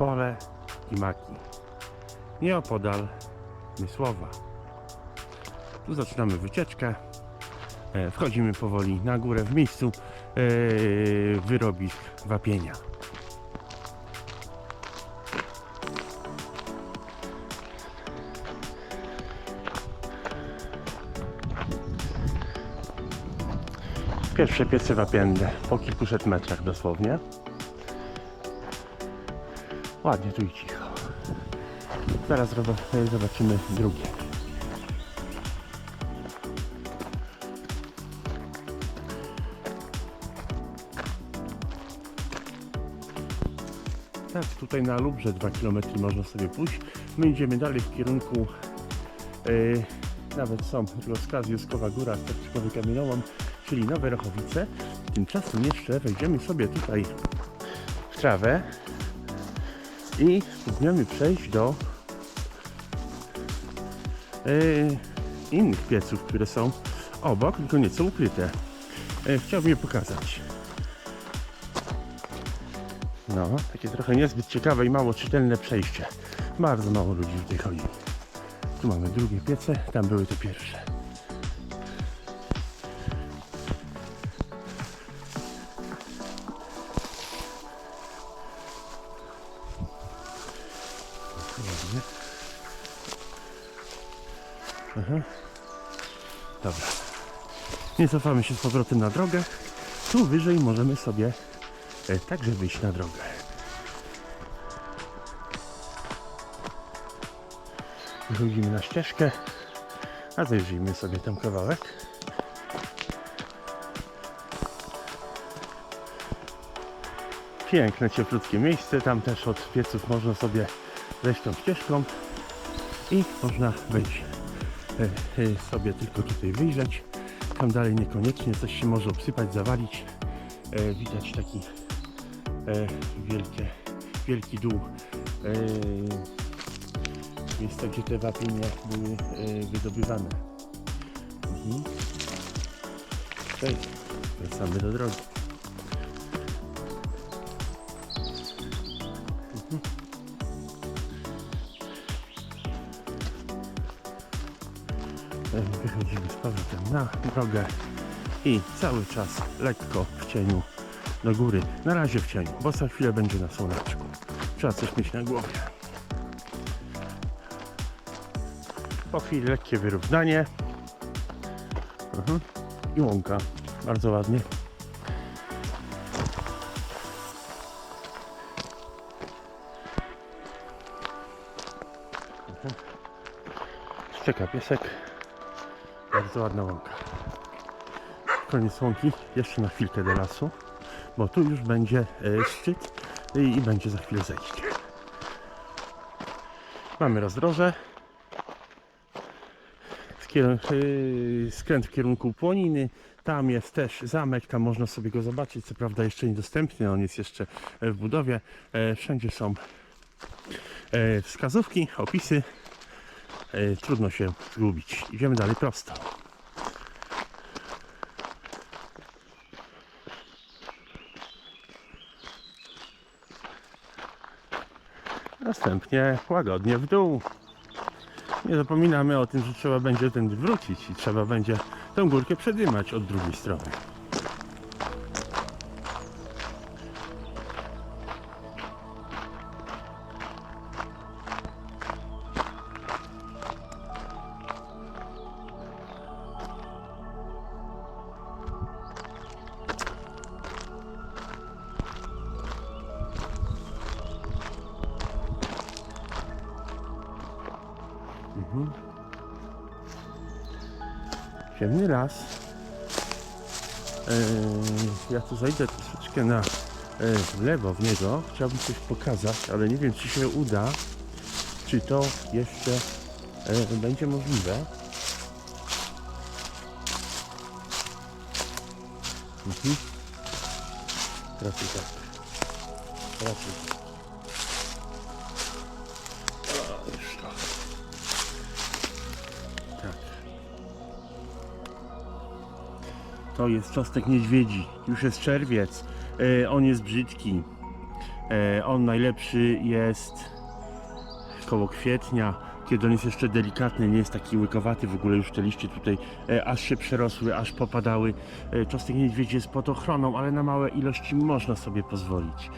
pole i maki. Nieopodal Mysłowa. Tu zaczynamy wycieczkę. E, Wchodzimy powoli na górę w miejscu e, wyrobisk wapienia. Pierwsze piece wapienne po kilkuset metrach dosłownie. Ładnie tu i cicho. Zaraz zob- zobaczymy drugie. Tak, tutaj na Lubrze 2 km można sobie pójść. My idziemy dalej w kierunku yy, nawet są rozkazy Juskowa Góra, Starczykowy Kamieniołom, czyli Nowe Rochowice. Tymczasem jeszcze wejdziemy sobie tutaj w trawę i spróbujemy przejść do yy, innych pieców, które są obok, tylko nieco ukryte. Yy, chciałbym je pokazać. No, takie trochę niezbyt ciekawe i mało czytelne przejście. Bardzo mało ludzi tutaj chodzi. Tu mamy drugie piece, tam były te pierwsze. Nie cofamy się z powrotem na drogę. Tu wyżej możemy sobie e, także wyjść na drogę. Wychodzimy na ścieżkę, a zajrzyjmy sobie tam kawałek. Piękne, cieplutkie miejsce. Tam też od pieców można sobie wejść tą ścieżką i można wejść e, e, sobie tylko tutaj wyjrzeć. Tam dalej niekoniecznie coś się może obsypać, zawalić. E, widać taki e, wielkie, wielki dół. E, miejsca, gdzie te wapienie były e, wydobywane. Mhm. Okej, wracamy do drogi. Wychodzimy z powrotem na drogę i cały czas lekko w cieniu do góry. Na razie w cieniu, bo za chwilę będzie na słoneczku. Trzeba coś mieć na głowie. Po chwili lekkie wyrównanie. Mhm. I łąka. Bardzo ładnie. Mhm. Szczeka piesek. Bardzo ładna łąka. Koniec łąki. Jeszcze na chwilkę do lasu, bo tu już będzie e, szczyt i, będzie za chwilę zejście. Mamy rozdroże. Yy, skręt w kierunku Płoniny. Tam jest też zamek, tam można sobie go zobaczyć. Co prawda jeszcze niedostępny, on jest jeszcze e, w budowie. E, Wszędzie są e, wskazówki, opisy. E, Trudno się zgubić. Idziemy dalej prosto. Następnie łagodnie w dół. Nie zapominamy o tym, że trzeba będzie tędy wrócić i trzeba będzie tę górkę przedymać od drugiej strony. Ciemny las. Eee, ja tu zajdę troszeczkę na e, lewo w niego. Chciałbym coś pokazać, ale nie wiem czy się uda. Czy to jeszcze e, będzie możliwe. Mhm. Raczej tak. Raczej tak. To jest czosnek niedźwiedzi. Już jest czerwiec. E, on jest brzydki. E, on najlepszy jest koło kwietnia, kiedy on jest jeszcze delikatny, nie jest taki łykowaty, w ogóle już te liście tutaj e, aż się przerosły, aż popadały. Czosnek niedźwiedzi jest pod ochroną, ale na małe ilości można sobie pozwolić.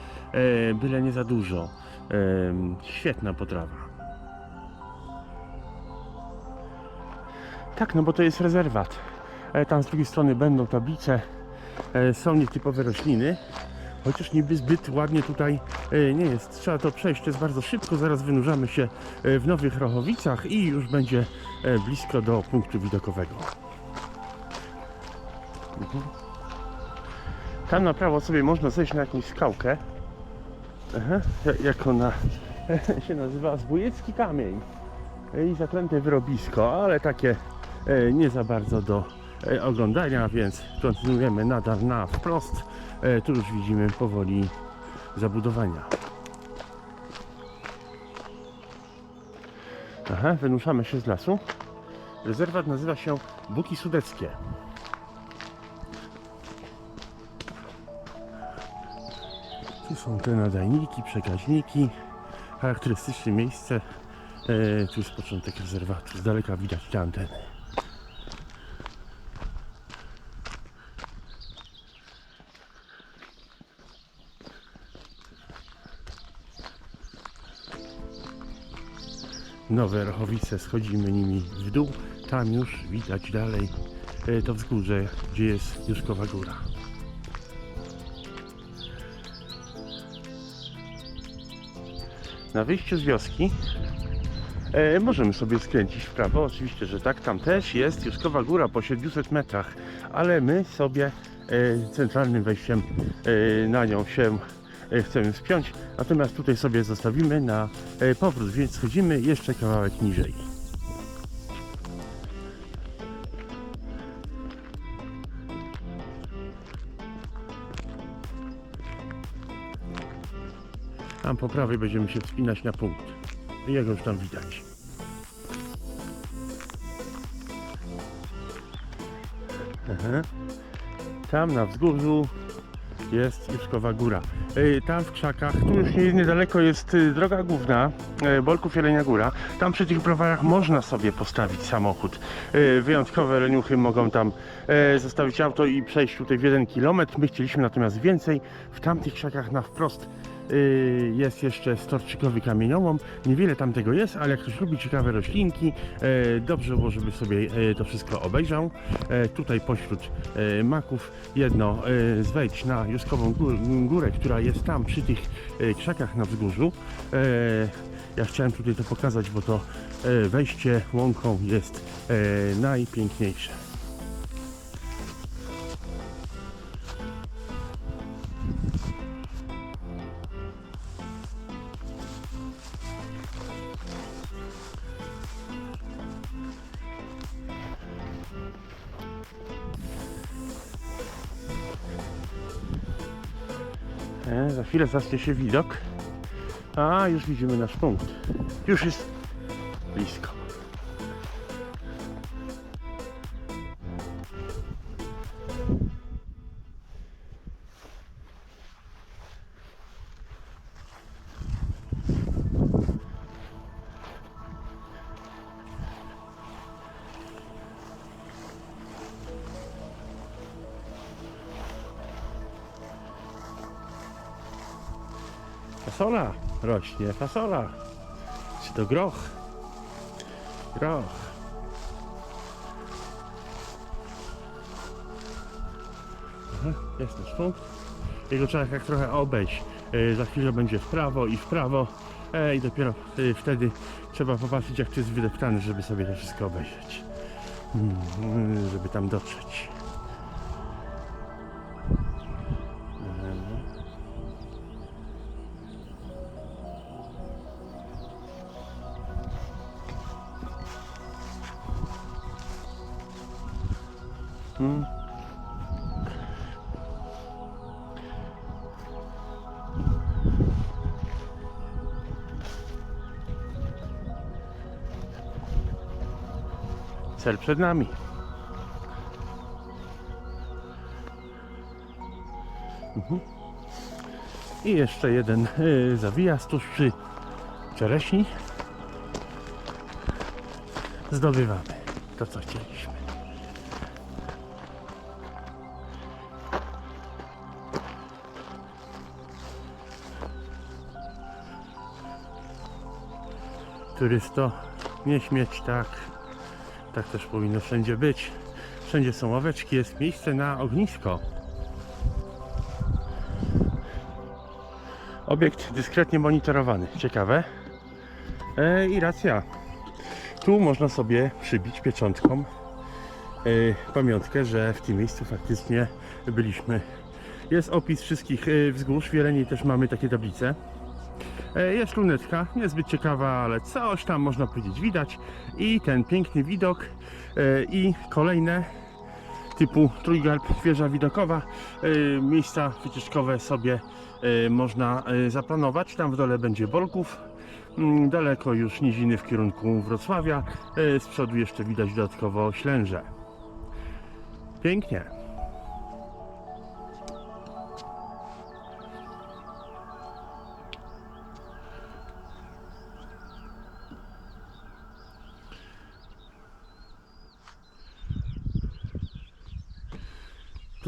Byle nie za dużo. Świetna potrawa. Tak, no bo to jest rezerwat. E, Tam z drugiej strony będą tablice, e, są nietypowe rośliny, chociaż niby zbyt ładnie tutaj e, nie jest. Trzeba to przejść, to jest bardzo szybko, zaraz wynurzamy się w Nowych Rochowicach i już będzie blisko do punktu widokowego. Mhm. Tam na prawo sobie można zejść na jakąś skałkę. Aha, ja- jak ona się nazywa? Zbójecki kamień i zaklęte wyrobisko, ale takie nie za bardzo do oglądania, więc kontynuujemy nadal na wprost. E, Tu już widzimy powoli zabudowania. Aha, wynuszamy się z lasu. Rezerwat nazywa się Buki Sudeckie. Tu są te nadajniki, przekaźniki. Charakterystyczne miejsce. E, tu jest początek rezerwatu. Z daleka widać te anteny. Nowe Rochowice, schodzimy nimi w dół. Tam już widać dalej e, to wzgórze, gdzie jest Juszkowa Góra. Na wyjściu z wioski E, możemy sobie skręcić w prawo, oczywiście, że tak. Tam też jest Juskowa Góra po 700 metrach, ale my sobie e, centralnym wejściem e, na nią się chcemy wspiąć. Natomiast tutaj sobie zostawimy na e, powrót, więc schodzimy jeszcze kawałek niżej. Tam po prawej będziemy się wspinać na punkt. Jego już tam widać. Aha. Tam na wzgórzu jest Juszkowa Góra. E, Tam w krzakach, tu już nie- niedaleko jest y, droga główna, e, Bolków Jelenia Góra. Tam przy tych browarach można sobie postawić samochód. E, Wyjątkowe leniuchy mogą tam zostawić auto i przejść tutaj w jeden kilometr. My chcieliśmy natomiast więcej. W tamtych krzakach na wprost jest jeszcze storczykowy kamieniołom. Niewiele tam tego jest, ale jak ktoś lubi ciekawe roślinki, e, dobrze było, żeby sobie e, to wszystko obejrzał. Tutaj pośród maków jedno zwejdź na Juskową Gó- Górę, która jest tam przy tych krzakach na wzgórzu. Ja chciałem tutaj to pokazać, bo to wejście łąką jest najpiękniejsze. Chwilę zacznie widok. A, już widzimy nasz punkt. Już jest blisko. Fasola rośnie, fasola. Czy to groch? Groch. Aha, jest nasz punkt. Jego trzeba jak trochę obejść. E, za chwilę będzie w prawo i w prawo. E, I dopiero e, wtedy trzeba popatrzeć jak to jest wydeptane, żeby sobie to wszystko obejrzeć. Mm, żeby tam dotrzeć. Cel przed nami. Mhm. I jeszcze jeden yy, zawijas tuż przy czereśni. Zdobywamy to, co chcieliśmy. Turysto, nie śmieć tak. Tak też powinno wszędzie być. Wszędzie są ławeczki, jest miejsce na ognisko. Obiekt dyskretnie monitorowany. Ciekawe. E, I racja. Tu można sobie przybić pieczątką e, pamiątkę, że w tym miejscu faktycznie byliśmy. Jest opis wszystkich e, wzgórz. W Jeleni też mamy takie tablice. E, Jest lunetka, niezbyt ciekawa, ale coś tam można powiedzieć widać. I ten piękny widok e, i kolejne typu trójgarb, wieża widokowa. E, Miejsca wycieczkowe sobie można zaplanować. Tam w dole będzie Bolków. Mm, Daleko już niziny w kierunku Wrocławia. Z przodu jeszcze widać dodatkowo Ślęże. Pięknie.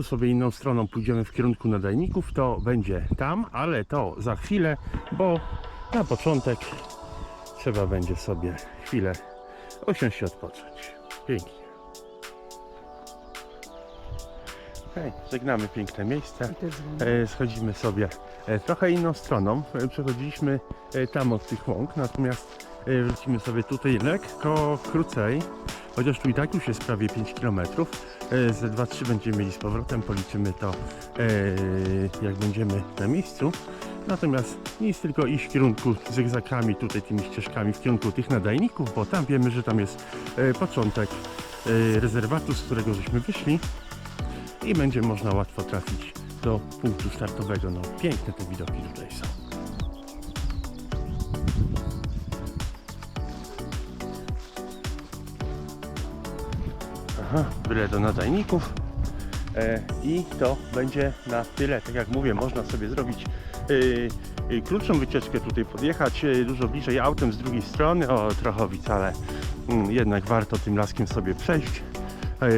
Sobie inną stroną pójdziemy w kierunku nadajników, to będzie tam, ale to za chwilę, bo na początek trzeba będzie sobie chwilę usiąść i odpocząć. Pięknie. Hej, żegnamy piękne miejsce. E, schodzimy sobie e, trochę inną stroną. E, Przechodziliśmy tam od tych łąk, natomiast wrócimy sobie tutaj lekko krócej, chociaż tu i tak już jest prawie 5 km. E, Ze 2-3 będziemy mieli z powrotem, policzymy to e, jak będziemy na miejscu. Natomiast nie jest tylko iść w kierunku zygzakami, tutaj tymi ścieżkami, w kierunku tych nadajników, bo tam wiemy, że tam jest e, początek rezerwatu, z którego żeśmy wyszli i będzie można łatwo trafić do punktu startowego. No, piękne te widoki tutaj są. Aha, byle do nadajników. E, I to będzie na tyle. Tak jak mówię, można sobie zrobić e, e, krótszą wycieczkę tutaj podjechać, dużo bliżej autem z drugiej strony, o Trochowic, ale mm, jednak warto tym laskiem sobie przejść,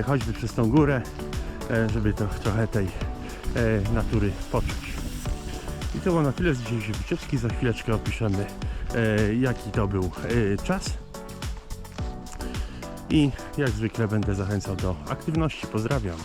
choćby przez tą górę, żeby to trochę tej natury poczuć. I to było na tyle z dzisiejszej wycieczki. Za chwileczkę opiszemy jaki to był czas. I jak zwykle będę zachęcał do aktywności. Pozdrawiam.